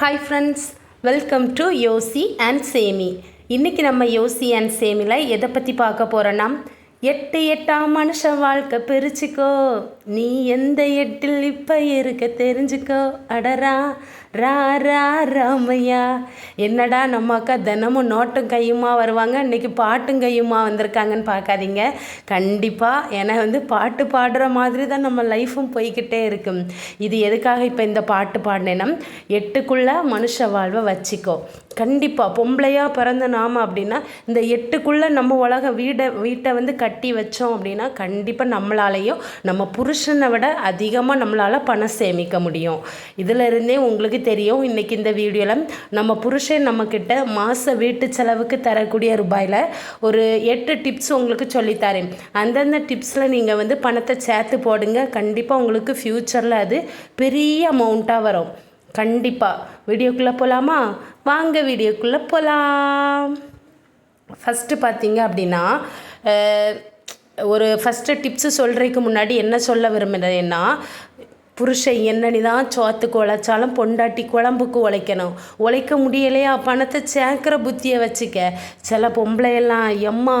Hi friends welcome to Yosi and Semi இன்றைக்கி நம்ம யோசி அண்ட் சேமியில் எதை பற்றி பார்க்க போகிறோன்னா எட்டு எட்டாம் மனுஷன் வாழ்க்கை பிரிச்சுக்கோ. நீ எந்த எட்டில் இப்போ இருக்க தெரிஞ்சுக்கோ. அடரா ரா ரா ராமையா. என்னடா நம்ம அக்கா தினமும் நோட்டும் கையுமா வருவாங்க? இன்றைக்கி பாட்டும் கையுமா வந்திருக்காங்கன்னு பார்க்காதீங்க. கண்டிப்பாக ஏன்னா வந்து பாட்டு பாடுற மாதிரி தான் நம்ம லைஃப்பும் போய்கிட்டே இருக்கும். இது எதுக்காக இப்போ இந்த பாட்டு பாடினேன்னா எட்டுக்குள்ளே மனுஷ வாழ்வை வச்சிக்கோ. கண்டிப்பாக பொம்பளையாக பிறந்த நாம அப்படின்னா இந்த எட்டுக்குள்ளே நம்ம உலக வீடை வீட்டை வந்து கட்டி வச்சோம் அப்படின்னா கண்டிப்பாக நம்மளாலையும் நம்ம புருஷனை விட அதிகமாக நம்மளால் பணம் சேமிக்க முடியும். இதிலிருந்தே உங்களுக்கு தெரியும். இன்றைக்கி இந்த வீடியோவில் நம்ம புருஷன் நம்மக்கிட்ட மாத வீட்டு செலவுக்கு தரக்கூடிய ரூபாயில் ஒரு எட்டு டிப்ஸ் உங்களுக்கு சொல்லித்தரேன் அந்தந்த டிப்ஸில் நீங்கள் வந்து பணத்தை சேர்த்து போடுங்க. கண்டிப்பாக உங்களுக்கு ஃப்யூச்சரில் அது பெரிய அமௌண்ட்டாக வரும். கண்டிப்பாக வீடியோக்குள்ளே போகலாமா வாங்க வீடியோக்குள்ளே போகலாம் ஃபஸ்ட்டு பார்த்தீங்க அப்படின்னா ஒரு ஃபஸ்ட்டு டிப்ஸு சொல்கிறதுக்கு முன்னாடி என்ன சொல்ல விரும்புகிறேன்னா புருஷன் என்னன்னு தான் சோத்துக்கு உழைச்சாலும் பொண்டாட்டி குழம்புக்கு உழைக்கணும். உழைக்க முடியலையா? பணத்தை சேர்க்குற புத்தியை வச்சுக்க. சில பொம்பளையெல்லாம் எம்மா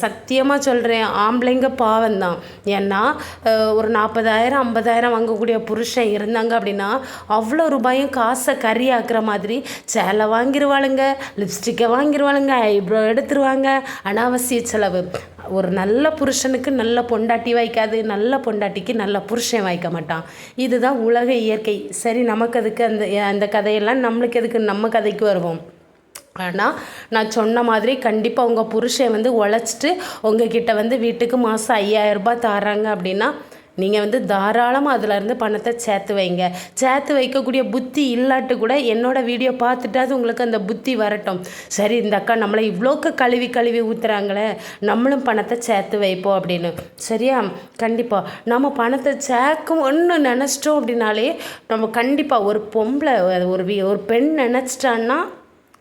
சத்தியமாக சொல்கிறேன் ஆம்பளைங்க பாவம் தான் ஏன்னா ஒரு நாற்பதாயிரம் ஐம்பதாயிரம் வாங்கக்கூடிய புருஷன் இருந்தாங்க அப்படின்னா அவ்வளோ ரூபாயும் காசை கறி ஆக்குற மாதிரி சேலை வாங்கிடுவாளுங்க லிப்ஸ்டிக்கை வாங்கிடுவாளுங்க ஐப்ரோ எடுத்துருவாங்க. அனாவசிய செலவு. ஒரு நல்ல புருஷனுக்கு நல்ல பொண்டாட்டி வாய்க்காது நல்ல பொண்டாட்டிக்கு நல்ல புருஷன் வாய்க்க மாட்டான். இதுதான் உலக இயற்கை. சரி நமக்கு அதுக்கு அந்த அந்த கதையெல்லாம் நம்மளுக்கு எதுக்கு? நம்ம கதைக்கு வருவோம். ஆனால் நான் சொன்ன மாதிரி கண்டிப்பாக உங்கள் புருஷன் வந்து உழைச்சிட்டு உங்ககிட்ட வந்து வீட்டுக்கு மாதம் ஐயாயிரம் ரூபாய் தராங்க அப்படின்னா நீங்கள் வந்து தாராளமாக அதிலேருந்து பணத்தை சேர்த்து வைங்க. சேர்த்து வைக்கக்கூடிய புத்தி இல்லாட்டு கூட என்னோடய வீடியோ பார்த்துட்டாவது உங்களுக்கு அந்த புத்தி வரட்டும். சரி இந்த அக்கா நம்மளை இவ்வளோக்கு கழுவி கழுவி ஊற்றுறாங்களே நம்மளும் பணத்தை சேர்த்து வைப்போம் அப்படின்னு. சரியா? கண்டிப்பாக நம்ம பணத்தை சேர்க்கும் ஒன்று நினச்சிட்டோம் அப்படின்னாலே நம்ம கண்டிப்பாக ஒரு பொம்பளை ஒரு ஒரு பெண் நினச்சிட்டான்னா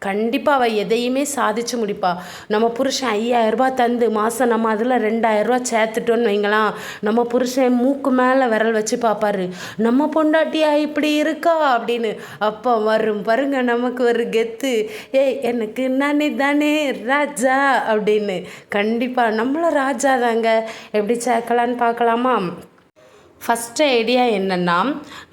கண்டிப்பாக அவள் எதையுமே சாதிச்சு முடிப்பாள் நம்ம புருஷன் ஐயாயிரரூபா தந்து மாதம் நம்ம அதில் ரெண்டாயிரரூபா சேர்த்துட்டோன்னு வைங்களாம். நம்ம புருஷன் மூக்கு மேலே விரல் வச்சு பார்ப்பாரு நம்ம பொண்டாட்டியா இப்படி இருக்கா அப்படின்னு. அப்போ வரும் பாருங்க நமக்கு ஒரு கெத்து. ஏய் எனக்கு நானே தானே ராஜா அப்படின்னு. கண்டிப்பாக நம்மளும் ராஜா தாங்க எப்படி சேர்க்கலான்னு பார்க்கலாமா? ஃபஸ்ட்டு ஐடியா என்னென்னா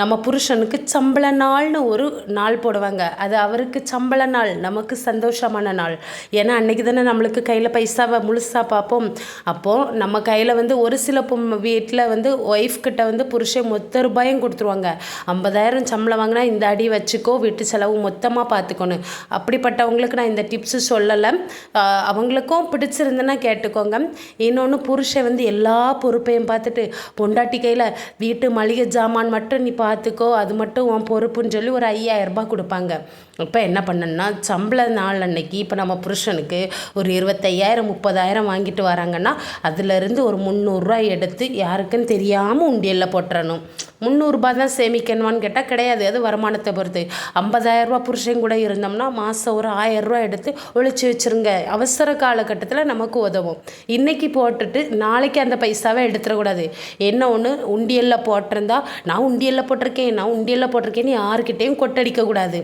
நம்ம புருஷனுக்கு சம்பள நாள்னு ஒரு நாள் போடுவாங்க. அது அவருக்கு சம்பள நாள் நமக்கு சந்தோஷமான நாள். ஏன்னா அன்றைக்கி தானே நம்மளுக்கு கையில் பைசாவை முழுசாக பார்ப்போம். அப்போது நம்ம கையில் வந்து ஒரு சில வீட்டில் வந்து ஒய்ஃப் கிட்ட வந்து புருஷன் மொத்த ரூபாயும் கொடுத்துருவாங்க. ஐம்பதாயிரம் சம்பளம் வாங்கினா இந்த அடி வச்சுக்கோ வீட்டு செலவு மொத்தமாக பார்த்துக்கணும் அப்படிப்பட்டவங்களுக்கு நான் இந்த டிப்ஸு சொல்லலை. அவங்களுக்கும் பிடிச்சிருந்துன்னா கேட்டுக்கோங்க. இன்னொன்று புருஷன் வந்து எல்லா பொறுப்பையும் பார்த்துட்டு பொண்டாட்டி கையில் வீட்டு மளிகை ஜாமான் மட்டும் நீ பார்த்துக்கோ அது மட்டும் உன் பொறுப்புன்னு சொல்லி ஒரு ஐயாயிரரூபா கொடுப்பாங்க. இப்போ என்ன பண்ணணும்னா சம்பள நாள் அன்னைக்கு இப்போ நம்ம புருஷனுக்கு ஒரு இருபத்தையாயிரம் முப்பதாயிரம் வாங்கிட்டு வராங்கன்னா அதுலேருந்து ஒரு முந்நூறுரூவா எடுத்து யாருக்குன்னு தெரியாமல் உண்டியலில் போட்டுறணும். முந்நூறுரூபா தான் சேமிக்கணுமான்னு கேட்டால் கிடையாது. அது வருமானத்தை பொறுத்து. ஐம்பதாயிரரூபா புருஷன் கூட இருந்தோம்னா மாதம் ஒரு ஆயிரரூவா எடுத்து ஒழிச்சு வச்சுருங்க. அவசர காலகட்டத்தில் நமக்கு உதவும். இன்றைக்கி போட்டுட்டு நாளைக்கு அந்த பைசாவை எடுத்துடக்கூடாது. என்ன ஒன்று உண்டியலில் போட்டிருந்தா நான் உண்டியலில் போட்டிருக்கேன் நான் உண்டியலில் போட்டிருக்கேன்னு யாருக்கிட்டேயும் கொட்டடிக்கக்கூடாது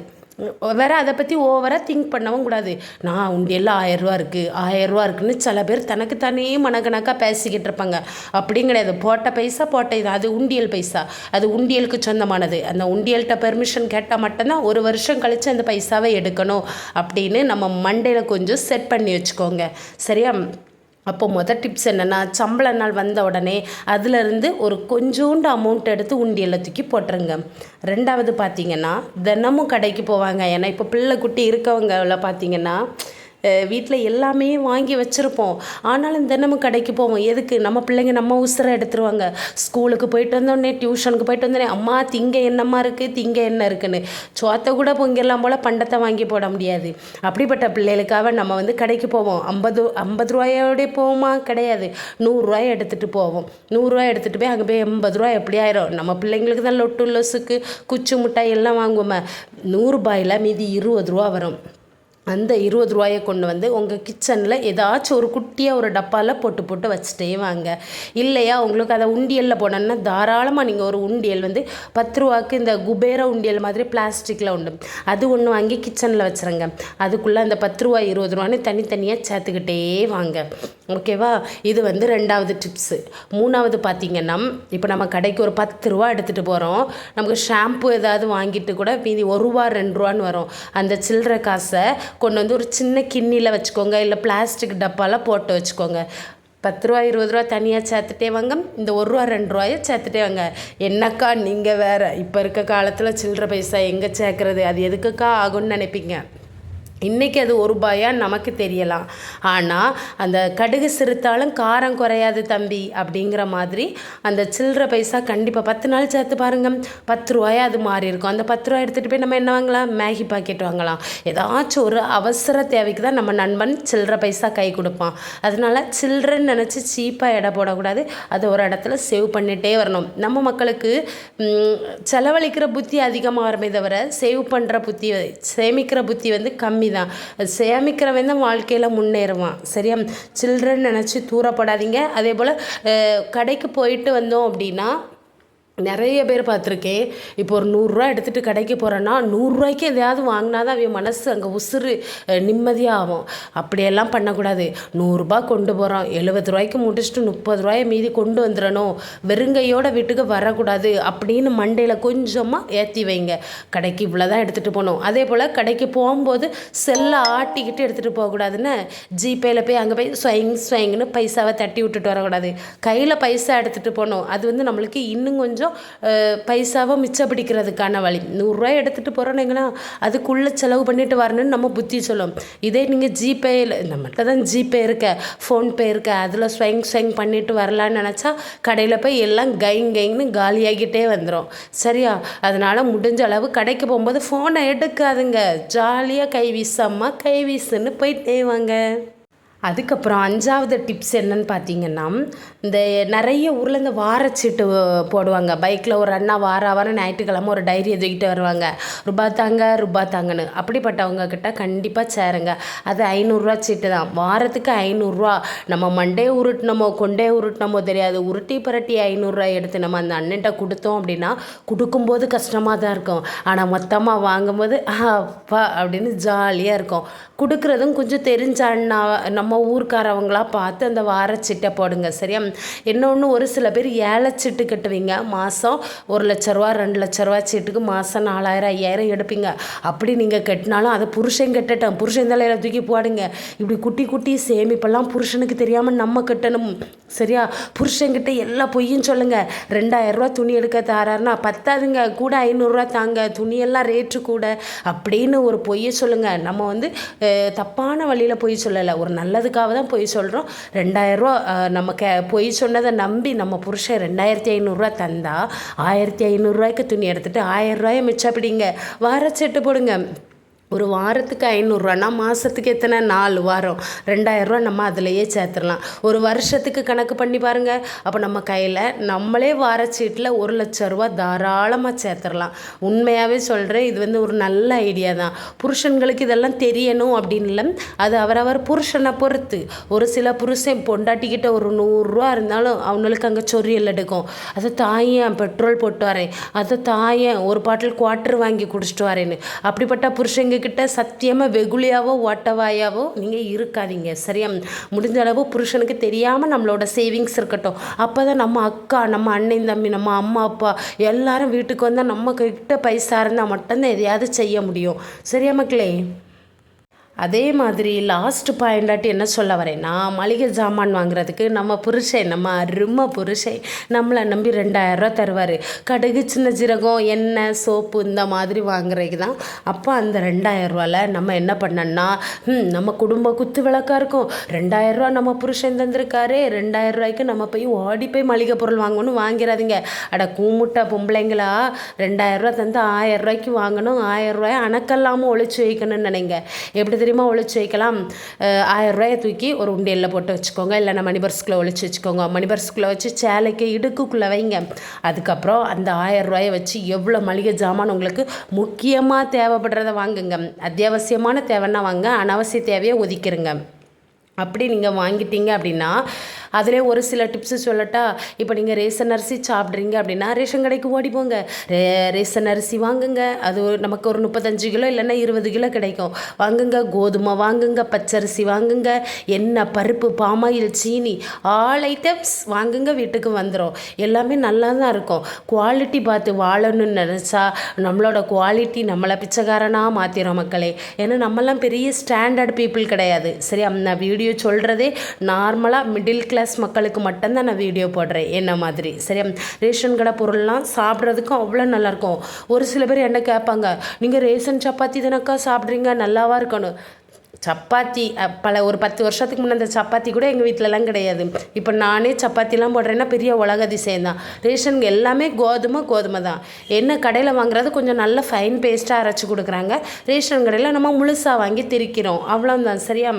வேற அதை பற்றி ஓவராக திங்க் பண்ணவும் கூடாது. நான் உண்டியெல்லாம் ஆயரூவா இருக்குது ஆயரூவா இருக்குன்னு சில பேர் தனக்கு தானே மனக்கணக்காக பேசிக்கிட்டு இருப்பாங்க. அப்படியும் கிடையாது. போட்ட பைசா போட்ட இது அது உண்டியல் பைசா. அது உண்டியலுக்கு சொந்தமானது. அந்த உண்டியல்கிட்ட பெர்மிஷன் கேட்டால் மட்டும்தான் ஒரு வருஷம் கழித்து அந்த பைசாவை எடுக்கணும் அப்படின்னு நம்ம மண்டையில் கொஞ்சம் செட் பண்ணி வச்சுக்கோங்க. சரியா? அப்போ மொதல் டிப்ஸ் என்னென்னா சம்பள நாள் வந்த உடனே அதிலிருந்து ஒரு கொஞ்சோண்டு அமௌண்ட் எடுத்து உண்டியலில் தூக்கி போட்டுருங்க. ரெண்டாவது பார்த்தீங்கன்னா தினமும் கடைக்கு போவாங்க. ஏன்னா இப்போ பிள்ளை குட்டி இருக்கவங்கள பார்த்தீங்கன்னா வீட்டில் எல்லாமே வாங்கி வச்சுருப்போம். ஆனாலும் தினமும் கடைக்கு போவோம். எதுக்கு? நம்ம பிள்ளைங்க நம்ம உசுரை எடுத்துருவாங்க. ஸ்கூலுக்கு போயிட்டு வந்தோடனே டியூஷனுக்கு போயிட்டு வந்தோடனே அம்மா திங்க என்னம்மா இருக்குது திங்க என்ன இருக்குன்னு? சோத்தை கூட பொங்கெல்லாம் போல் பண்டத்தை வாங்கி போட முடியாது. அப்படிப்பட்ட பிள்ளைகளுக்காக நம்ம வந்து கடைக்கு போவோம். ஐம்பது ஐம்பது ரூபாயோடய போவோமா? கிடையாது. நூறுரூவாயை எடுத்துகிட்டு போவோம். நூறுரூவா எடுத்துகிட்டு போய் அங்கே போய் எண்பது ரூபா எப்படி ஆயிரும்? நம்ம பிள்ளைங்களுக்கு தான் லொட்டு லொசுக்கு குச்சி மிட்டாய் எல்லாம் வாங்குவோமே. நூறுரூபாயில் மீதி இருபது ரூபா வரும். அந்த இருபது ரூபாயை கொண்டு வந்து உங்கள் கிச்சனில் ஏதாச்சும் ஒரு குட்டியாக ஒரு டப்பாவில் போட்டு போட்டு வச்சுட்டே வாங்க. இல்லையா உங்களுக்கு அதை உண்டியலில் போனோன்னா தாராளமாக நீங்கள் ஒரு உண்டியல் வந்து பத்து ரூபாய்க்கு இந்த குபேர உண்டியல் மாதிரி பிளாஸ்டிக்கில் உண்டு. அது ஒன்று வாங்கி கிச்சனில் வச்சுருங்க. அதுக்குள்ளே அந்த பத்து ரூபா இருபது ரூபான்னு தனித்தனியாக சேர்த்துக்கிட்டே வாங்க. ஓகேவா? இது வந்து ரெண்டாவது டிப்ஸு மூணாவது பார்த்தீங்கன்னா இப்போ நம்ம கடைக்கு ஒரு பத்து ரூபா எடுத்துகிட்டு போகிறோம் நமக்கு ஷாம்பு ஏதாவது வாங்கிட்டு கூட மீதி ஒரு ரூபா ரெண்டு ரூபான்னு வரும். அந்த சில்லற காசை கொண்டு வந்து ஒரு சின்ன கிண்ணியில் வச்சுக்கோங்க இல்லை பிளாஸ்டிக் டப்பாலாம் போட்டு வச்சுக்கோங்க. பத்து ரூபா இருபது ரூபா தனியாக சேர்த்துட்டே வாங்க. இந்த ஒரு ரூபா ரெண்டு ரூபாயை சேர்த்துட்டே வாங்க. என்னக்கா நீங்கள் வேறு? இப்போ இருக்க காலத்தில் சில்லற பைசா எங்கே சேர்க்குறது? அது எதுக்குக்கா ஆகும்னு நினைப்பீங்க? இன்றைக்கி அது ஒரு ரூபாயா நமக்கு தெரியலாம். ஆனால் அந்த கடுகு சிறுத்தாலும் காரம் குறையாது தம்பி அப்படிங்கிற மாதிரி அந்த சில்லற பைசா கண்டிப்பாக பத்து நாள் சேர்த்து பாருங்கள் பத்து ரூபாயா அது மாறி இருக்கும். அந்த பத்து ரூபா எடுத்துகிட்டு போய் நம்ம என்ன வாங்கலாம்? மேகி பாக்கெட் வாங்கலாம். ஏதாச்சும் ஒரு அவசர தேவைக்கு தான் நம்ம நண்பன் சில்லற பைசா கை கொடுப்பான். அதனால சில்லறன்னு நினச்சி சீப்பாக எடை போடக்கூடாது. அதை ஒரு இடத்துல சேவ் பண்ணிகிட்டே வரணும். நம்ம மக்களுக்கு செலவழிக்கிற புத்தி அதிகமாக வரமே தவிர சேவ் பண்ணுற புத்தி சேமிக்கிற புத்தி வந்து கம்மி தான் சேமிக்கிறவன் தான் வாழ்க்கையில் முன்னேறுவான். சரியா? சில்ட்ரன் நினச்சி தூரப்படாதீங்க. அதே போல் கடைக்கு போயிட்டு வந்தோம் அப்படின்னா நிறைய பேர் பார்த்துருக்கேன் இப்போ ஒரு நூறுரூவா எடுத்துகிட்டு கடைக்கு போகிறேன்னா நூறுரூவாய்க்கு எதையாவது வாங்கினா தான் அவன் மனசு அங்கே உசுறு நிம்மதியாக ஆகும் அப்படியெல்லாம் பண்ணக்கூடாது. நூறுரூபா கொண்டு போகிறோம் எழுபது ரூபாய்க்கு முடிச்சுட்டு முப்பது ரூபாயை மீதி கொண்டு வந்துடணும். வெறுங்கையோட வீட்டுக்கு வரக்கூடாது அப்படின்னு மண்டையில் கொஞ்சமாக ஏற்றி வைங்க. கடைக்கு இவ்வளோ தான் எடுத்துகிட்டு போகணும். அதே போல் கடைக்கு போகும்போது செல்லை ஆட்டிக்கிட்டு எடுத்துகிட்டு போகக்கூடாதுன்னு ஜிபேயில் போய் அங்கே போய் ஸ்வைங் ஸ்வைங்னு பைசாவை தட்டி விட்டுட்டு வரக்கூடாது. கையில் பைசா எடுத்துகிட்டு போகணும். அது வந்து நம்மளுக்கு இன்னும் கொஞ்சம் கொஞ்சம் பைசாவை மிச்சப்பிடிக்கிறதுக்கான வழி. நூறுரூவா எடுத்துகிட்டு போகிறோன்னீங்கன்னா அதுக்குள்ளே செலவு பண்ணிட்டு வரணும்னு நம்ம புத்தி சொல்லும் இதே நீங்கள் ஜிபேயில் நம்மகிட்ட தான் ஜிபே இருக்க ஃபோன்பே இருக்க அதில் ஸ்வைங் ஸ்வைங் பண்ணிட்டு வரலான்னு நினச்சா கடையில் போய் எல்லாம் கைங் கைங்னு காலியாகிட்டே வந்துடும் சரியா? அதனால் முடிஞ்ச அளவு கடைக்கு போகும்போது ஃபோனை எடுக்காதுங்க. ஜாலியாக கை வீசம்மா கை வீசுன்னு போயிட்டே வாங்க. அதுக்கப்புறம் அஞ்சாவது டிப்ஸ் என்னன்னு பார்த்தீங்கன்னா இந்த நிறைய ஊரில் இந்த வாரச்சீட்டு போடுவாங்க. பைக்கில் ஒரு அண்ணா வார வாரம் ஞாயிற்றுக்கிழமை ஒரு டைரியை தூக்கிட்டு வருவாங்க. ரூபா தாங்க ரூபா தாங்கன்னு. அப்படிப்பட்டவங்க கிட்ட கண்டிப்பாக சேருங்க. அது ஐநூறுரூவா சீட்டு தான். வாரத்துக்கு ஐநூறுரூவா. நம்ம மண்டே உருட்டினமோ கொண்டே உருட்டினமோ தெரியாது. உருட்டி புரட்டி ஐநூறுரூவா எடுத்து நம்ம அந்த அண்ணன்ட்ட கொடுத்தோம் அப்படின்னா கொடுக்கும்போது கஷ்டமாக தான் இருக்கும். ஆனால் மொத்தமாக வாங்கும்போது அப்பா அப்படின்னு ஜாலியாக இருக்கும். கொடுக்குறதும் கொஞ்சம் தெரிஞ்ச அண்ணா நம்ம நம்ம ஊர்க்காரவங்களாக பார்த்து அந்த வாரச்சீட்டை போடுங்க சரியா? இன்னொன்று ஒரு சில பேர் ஏழைச்சீட்டு கட்டுவீங்க. மாதம் ஒரு லட்ச ரூபா ரெண்டு லட்ச ரூபா சீட்டுக்கு மாதம் நாலாயிரம் ஐயாயிரம் எடுப்பீங்க. அப்படி நீங்கள் கட்டினாலும் அதை புருஷன் கட்டட்டும். புருஷன் தலையில் தூக்கி போடுங்க. இப்படி குட்டி குட்டி சேமிப்பெல்லாம் புருஷனுக்கு தெரியாமல் நம்ம கட்டணும் சரியா? புருஷன்கிட்ட எல்லா பொய்யும் சொல்லுங்கள் ரெண்டாயிரரூவா துணி எடுக்க தாராருன்னா பத்தாதுங்க கூட ஐநூறுரூவா தாங்க. துணியெல்லாம் ரேட்டு கூட. அப்படின்னு ஒரு பொய்யை சொல்லுங்கள் நம்ம வந்து தப்பான வழியில் பொய் சொல்லலை. ஒரு நல்ல நல்லதுக்காக தான் பொய் சொல்கிறோம் ரெண்டாயிரரூவா நம்ம கே பொய் சொன்னதை நம்பி நம்ம புருஷன் ரெண்டாயிரத்தி ஐநூறுரூவா தந்தா ஆயிரத்தி ஐநூறுரூவாய்க்கு துணி எடுத்துகிட்டு ஆயிரம் ரூபாயை மிச்சப்பிடிங்க. செட்டு போடுங்க. ஒரு வாரத்துக்கு ஐநூறுரூவானா மாதத்துக்கு எத்தனை? நாலு வாரம். ரெண்டாயிரரூவா நம்ம அதிலையே சேர்த்துடலாம். ஒரு வருஷத்துக்கு கணக்கு பண்ணி பாருங்கள் அப்போ நம்ம கையில் நம்மளே வாரச்சீட்டில் ஒரு லட்ச ரூபா தாராளமாக சேர்த்துடலாம். உண்மையாகவே சொல்கிறேன் இது வந்து ஒரு நல்ல ஐடியா தான். புருஷன்களுக்கு இதெல்லாம் தெரியணும் அப்படின்னு இல்லை. அது அவரவர் புருஷனை பொறுத்து. ஒரு சில புருஷன் பொண்டாட்டிக்கிட்ட ஒரு நூறுரூவா இருந்தாலும் அவங்களுக்கு அங்கே சொரியல் எடுக்கும். அதை தாயேன் பெட்ரோல் போட்டு வரேன். அதை தாயேன் ஒரு பாட்டில் குவார்ட்டர் வாங்கி குடிச்சிட்டு வரேன்னு. அப்படிப்பட்ட புருஷங்க கிட்ட சத்தியமாக வெகுளியாவோ ஓட்டவாயாவோ நீங்கள் இருக்காதீங்க. சரியா? முடிஞ்ச அளவு புருஷனுக்கு தெரியாமல் நம்மளோட சேவிங்ஸ் இருக்கட்டும். அப்போ தான் நம்ம அக்கா நம்ம அண்ணன் தம்பி நம்ம அம்மா அப்பா எல்லாரும் வீட்டுக்கு வந்தால் நம்ம கிட்ட பைசா இருந்தால் மட்டும்தான் எதையாவது செய்ய முடியும். சரியா மக்களே? அதே மாதிரி லாஸ்ட் பாயிண்டாட்டி என்ன சொல்ல வரேன்னா மளிகை சாமான் வாங்குறதுக்கு நம்ம புருஷன் நம்ம அருமை புருஷன் நம்மளை நம்பி ரெண்டாயிரரூவா தருவார். கடுகு சின்ன ஜீரகம் எண்ணெய் சோப்பு இந்த மாதிரி வாங்குறதுக்கு தான். அப்போ அந்த ரெண்டாயிரரூவாவில் நம்ம என்ன பண்ணோன்னா நம்ம குடும்ப குத்து விளக்கா இருக்கும். ரெண்டாயிரரூவா நம்ம புருஷன் தந்திருக்காரு ரெண்டாயிரம் ரூபாய்க்கு நம்ம போய் ஓடி போய் மளிகை பொருள் வாங்கணும்னு வாங்கிறாதீங்க. அட கூமுட்டை பொம்பளைங்களா ரெண்டாயிரரூவா தந்து ஆயிரரூவாய்க்கு வாங்கணும் ஆயிரம் ரூபாய் அணக்கல்லாமல் ஒழிச்சு வைக்கணும்னு நினைங்க. எப்படி தெரியுமா ஒழிச்சு வைக்கலாம். ஆயிரரூவாயை தூக்கி ஒரு உண்டியலில் போட்டு வச்சுக்கோங்க. இல்லைன்னா மணி பர்ஸ்குள்ளே ஒழிச்சு வச்சுக்கோங்க. மணி பர்ஸ்குள்ளே வச்சு சேலைக்கு இடுக்குக்குள்ளே வைங்க. அதுக்கப்புறம் அந்த ஆயிரரூவாயை வச்சு எவ்வளோ மளிகை ஜாமான் உங்களுக்கு முக்கியமாக தேவைப்படுறத வாங்குங்க. அத்தியாவசியமான தேவைன்னா வாங்க. அனாவசிய தேவையை ஒதுக்கிருங்க. அப்படி நீங்கள் வாங்கிட்டீங்க அப்படின்னா அதிலே ஒரு சில டிப்ஸு சொல்லட்டா? இப்போ நீங்கள் ரேசன் அரிசி சாப்பிட்றீங்க அப்படின்னா ரேஷன் கடைக்கு ஓடி போங்க. ரே ரேசன் அரிசி வாங்குங்க. அது ஒரு- நமக்கு ஒரு முப்பத்தஞ்சு கிலோ இல்லைன்னா இருபது கிலோ கிடைக்கும். வாங்குங்க. கோதுமை வாங்குங்க. பச்சரிசி வாங்குங்க. எண்ணெய் பருப்பு பாமாயில் சீனி ஆல் ஐட்டம்ஸ் வாங்குங்க. வீட்டுக்கு வந்துடும் எல்லாமே நல்லா தான் இருக்கும். குவாலிட்டி பார்த்து வாழணும்னு நினச்சா நம்மளோட குவாலிட்டி நம்மளை பிச்சைக்காரனாக மாற்றிடும் மக்களே. ஏன்னா நம்மலாம் பெரிய ஸ்டாண்டர்ட் பீப்புள் கிடையாது. சரி நான் வீடியோ சொல்கிறதே நார்மலாக மிடில் கிளாஸ் மக்களுக்கு மட்டும்தான் நான் வீடியோ போடுறேன். என்ன மாதிரி? சரியா? ரேஷன் கடை பொருள்லாம் சாப்பிட்றதுக்கும் அவ்வளோ நல்லாயிருக்கும். ஒரு சில பேர் என்ன கேட்பாங்க நீங்கள் ரேஷன் சப்பாத்தி தானக்கா சாப்பிட்றீங்க? நல்லாவா இருக்கணும்? சப்பாத்தி பல ஒரு பத்து வருஷத்துக்கு முன்னே அந்த சப்பாத்தி கூட எங்கள் வீட்டிலலாம் கிடையாது. இப்போ நானே சப்பாத்திலாம் போடுறேன்னா பெரிய உலக அதிசயம் தான் ரேஷன் எல்லாமே கோதுமை கோதுமை தான். என்ன கடையில் வாங்குறது? கொஞ்சம் நல்ல ஃபைன் பேஸ்ட்டாக அரைச்சி கொடுக்குறாங்க. ரேஷன் கடையில் நம்ம முழுசாக வாங்கி திரிக்கிறோம். அவ்வளோதான் சரியா?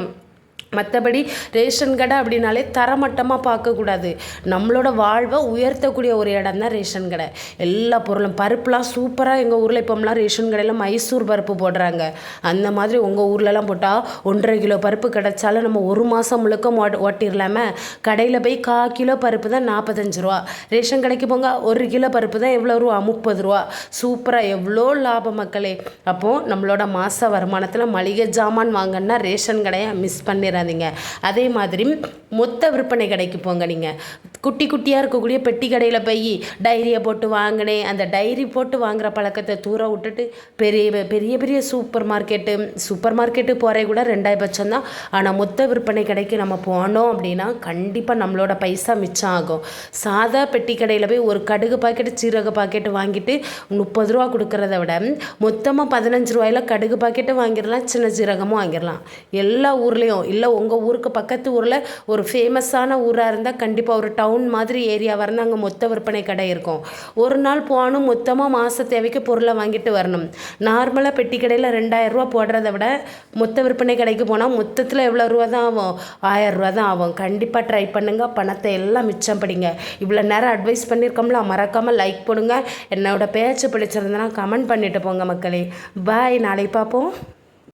மற்றபடி ரேஷன் கடை அப்படின்னாலே தரமட்டமாக பார்க்கக்கூடாது. நம்மளோட வாழ்வை உயர்த்தக்கூடிய ஒரு இடம் தான் ரேஷன் கடை. எல்லா பொருளும் பருப்புலாம் சூப்பராக எங்கள் ஊரில் இப்போம்லாம் ரேஷன் கடையில் மைசூர் பருப்பு போடுறாங்க. அந்த மாதிரி உங்கள் ஊர்லலாம் போட்டால் ஒன்றரை கிலோ பருப்பு கிடைச்சாலும் நம்ம ஒரு மாதம் முழுக்க ஓட் கடையில் போய் கா கிலோ பருப்பு தான் நாற்பத்தஞ்சு ரூபா. ரேஷன் கடைக்கு போங்க ஒரு கிலோ பருப்பு தான் எவ்வளோ ரூபா? முப்பது ரூபா. சூப்பராக எவ்வளோ லாபம் மக்களே. அப்போது நம்மளோட மாத வருமானத்தில் மளிகை ஜாமான் வாங்கன்னா ரேஷன் கடையை மிஸ் மறந்துடாதீங்க அதே மாதிரி மொத்த விற்பனை கடைக்கு போங்க நீங்கள் குட்டி குட்டியாக இருக்கக்கூடிய பெட்டி கடையில் போய் டைரியை போட்டு வாங்கினேன் அந்த டைரி போட்டு வாங்குகிற பழக்கத்தை தூர விட்டுட்டு பெரிய பெரிய பெரிய சூப்பர் மார்க்கெட்டு சூப்பர் மார்க்கெட்டு போகிறே கூட ரெண்டாயிரம் பட்சம் தான். ஆனால் மொத்த விற்பனை கடைக்கு நம்ம போனோம் அப்படின்னா கண்டிப்பாக நம்மளோட பைசா மிச்சம் ஆகும். சாதா பெட்டி கடையில் போய் ஒரு கடுகு பாக்கெட்டு சீரக பாக்கெட்டு வாங்கிட்டு முப்பது ரூபா கொடுக்கறத விட மொத்தமாக பதினஞ்சு ரூபாயில கடுகு பாக்கெட்டு வாங்கிடலாம் சின்ன சீரகமும் வாங்கிடலாம். எல்லா ஊர்லேயும் இல்லை உங்கள் ஊருக்கு பக்கத்து ஊரில் ஒரு ஃபேமஸான ஊராக இருந்தால் கண்டிப்பாக ஒரு டவுன் மாதிரி ஏரியா வரணும் அங்கே மொத்த விற்பனை கடை இருக்கும். ஒரு நாள் போகணும் மொத்தமாக மாத தேவைக்கு பொருளை வாங்கிட்டு வரணும். நார்மலாக பெட்டி கடையில் ரெண்டாயிரம் ரூபா போடுறத விட மொத்த விற்பனை கடைக்கு போனால் மொத்தத்தில் எவ்வளோ ரூபா தான் ஆகும்? ஆயிரம் தான் ஆகும். கண்டிப்பாக ட்ரை பண்ணுங்கள் பணத்தை எல்லாம் மிச்சம் படிங்க. இவ்வளோ நேரம் அட்வைஸ் பண்ணியிருக்கோம்ல மறக்காமல் லைக் பண்ணுங்கள் என்னோட பேச்சு பிடிச்சிருந்தனா கமெண்ட் பண்ணிட்டு போங்க மக்களே. பாய் நாளை பார்ப்போம்.